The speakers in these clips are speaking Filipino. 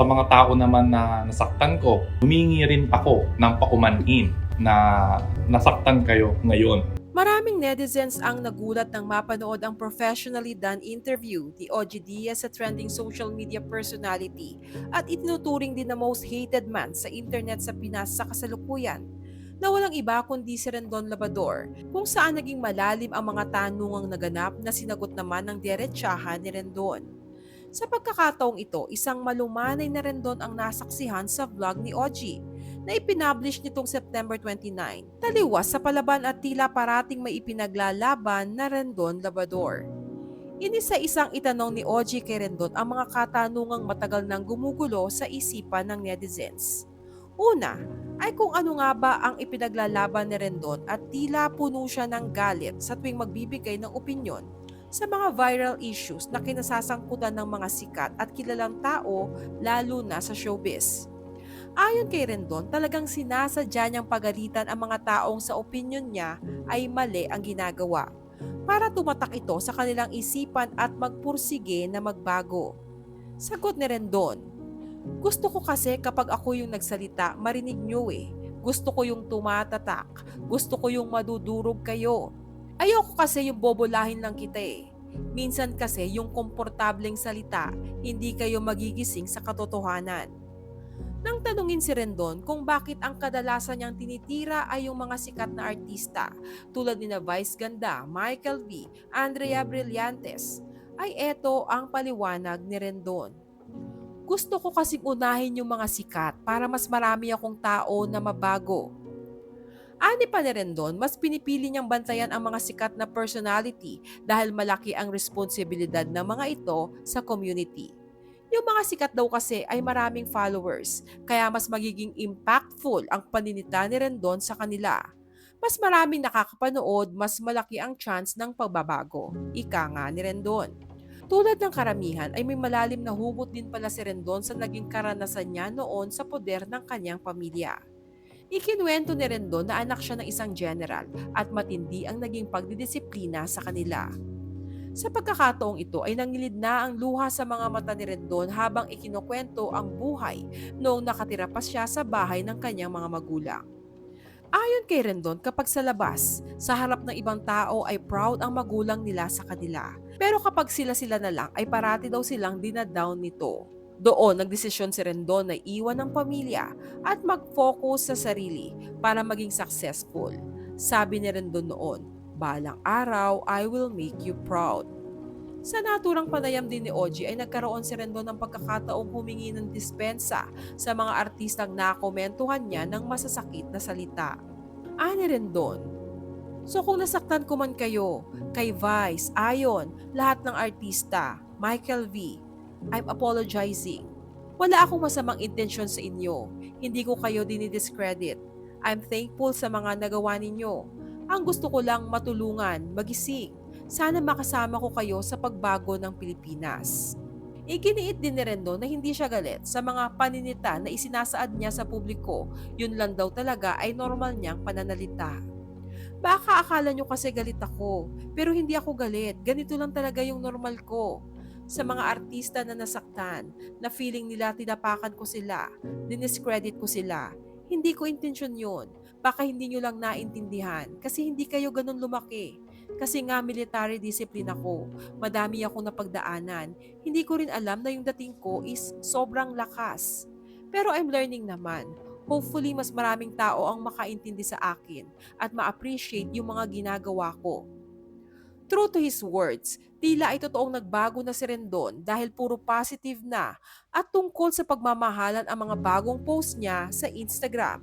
sa mga tao naman na nasaktan ko, humingi rin ako ng paumanhin na nasaktan kayo ngayon. Maraming netizens ang nagulat nang mapanood ang professionally done interview ni OG Diaz sa trending social media personality at itinuturing din na most hated man sa internet sa Pinas sa kasalukuyan na walang iba kundi si Rendon Labador kung saan naging malalim ang mga tanungang naganap na sinagot naman ng diretsahan ni Rendon. Sa pagkakataong ito, isang malumanay na Rendon ang nasaksihan sa vlog ni OG na ipinablish nitong September 29. Taliwas sa palaban at tila parating may ipinaglalaban na Rendon Labador. Inisa-isang itanong ni OG kay Rendon ang mga katanungang matagal nang gumugulo sa isipan ng netizens. Una, ay kung ano nga ba ang ipinaglalaban ni Rendon at tila puno siya ng galit sa tuwing magbibigay ng opinyon sa mga viral issues na kinasasangkutan ng mga sikat at kilalang tao lalo na sa showbiz. Ayon kay Rendon, talagang sinasadya niyang pagalitan ang mga taong sa opinion niya ay mali ang ginagawa para tumatak ito sa kanilang isipan at magpursige na magbago. Sagot ni Rendon, Gusto ko kasi kapag ako yung nagsalita, marinig niyo eh. Gusto ko yung tumatatak. Gusto ko yung madudurog kayo. Ayoko kasi yung bobolahin lang kita eh. Minsan kasi yung komportableng salita, hindi kayo magigising sa katotohanan. Nang tanungin si Rendon kung bakit ang kadalasan niyang tinitira ay yung mga sikat na artista tulad ni na Vice Ganda, Michael V, Andrea Brillantes, ay eto ang paliwanag ni Rendon. Gusto ko kasing unahin yung mga sikat para mas marami akong tao na mabago. Ani pa ni Rendon, mas pinipili niyang bantayan ang mga sikat na personality dahil malaki ang responsibilidad ng mga ito sa community. Yung mga sikat daw kasi ay maraming followers, kaya mas magiging impactful ang paninita ni Rendon sa kanila. Mas maraming nakakapanood, mas malaki ang chance ng pagbabago. Ika nga ni Rendon. Tulad ng karamihan ay may malalim na hugot din pala si Rendon sa naging karanasan niya noon sa poder ng kanyang pamilya. Ikinuwento ni Rendon na anak siya ng isang general at matindi ang naging pagdidisiplina sa kanila. Sa pagkakataong ito ay nangilid na ang luha sa mga mata ni Rendon habang ikinukwento ang buhay noong nakatira pa siya sa bahay ng kanyang mga magulang. Ayon kay Rendon, kapag sa labas, sa harap ng ibang tao ay proud ang magulang nila sa kanila. Pero kapag sila-sila na lang ay parati daw silang dinadown nito. Doon, nagdesisyon si Rendon na iwan ng pamilya at mag-focus sa sarili para maging successful. Sabi ni Rendon noon, balang araw, I will make you proud. Sa naturang panayam din ni Oji ay nagkaroon si Rendon ng pagkakataong humingi ng dispensa sa mga artistang nakomentuhan niya ng masasakit na salita. Ani Rendon, So kung nasaktan ko man kayo, kay Vice, Ayon, lahat ng artista, Michael V, I'm apologizing. Wala akong masamang intensyon sa inyo. Hindi ko kayo dinidiscredit. I'm thankful sa mga nagawa ninyo. Ang gusto ko lang matulungan, magising. Sana makasama ko kayo sa pagbago ng Pilipinas. Iginiit din ni Rendon na hindi siya galit sa mga paninita na isinasaad niya sa publiko. Yun lang daw talaga ay normal niyang pananalita. Baka akala nyo kasi galit ako, pero hindi ako galit. Ganito lang talaga yung normal ko. Sa mga artista na nasaktan, na feeling nila tinapakan ko sila, diniscredit ko sila. Hindi ko intensyon yun. Baka hindi nyo lang naintindihan kasi hindi kayo ganun lumaki. Kasi nga military discipline ako. Madami akong napagdaanan. Hindi ko rin alam na yung dating ko is sobrang lakas. Pero I'm learning naman. Hopefully, mas maraming tao ang makaintindi sa akin at ma-appreciate yung mga ginagawa ko. True to his words, tila ay totoong nagbago na si Rendon dahil puro positive na at tungkol sa pagmamahalan ang mga bagong post niya sa Instagram.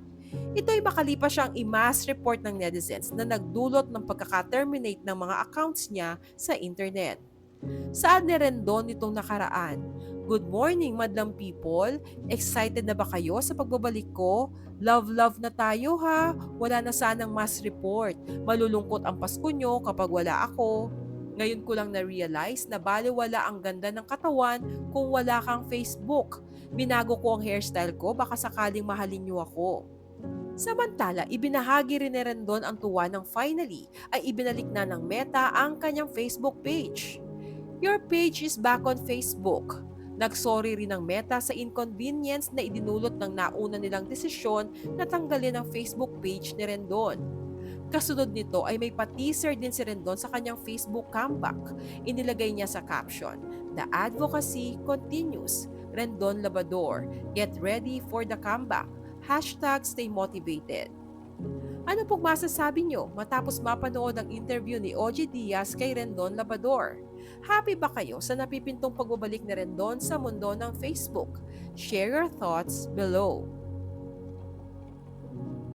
Ito ay makalipas siyang i-mass report ng netizens na nagdulot ng pagkaka-terminate ng mga accounts niya sa internet. Saan ni Rendon nitong nakaraan? Good morning, madlang people. Excited na ba kayo sa pagbabalik ko? Love, love na tayo ha. Wala na sanang mass report. Malulungkot ang Pasko nyo kapag wala ako. Ngayon ko lang na-realize na baliwala ang ganda ng katawan kung wala kang Facebook. Binago ko ang hairstyle ko, baka sakaling mahalin nyo ako. Samantala, ibinahagi rin ni Rendon ang tuwa ng finally ay ibinalik na ng Meta ang kanyang Facebook page. Your page is back on Facebook. Nagsorry rin ang Meta sa inconvenience na idinulot ng nauna nilang desisyon na tanggalin ang Facebook page ni Rendon. Kasunod nito ay may pa-teaser din si Rendon sa kanyang Facebook comeback. Inilagay niya sa caption, The advocacy continues. Rendon Labador, get ready for the comeback. Hashtag stay motivated. Ano pong masasabi nyo matapos mapanood ang interview ni OG Diaz kay Rendon Labador? Happy ba kayo sa napipintong pagbabalik ni Rendon sa mundo ng Facebook? Share your thoughts below.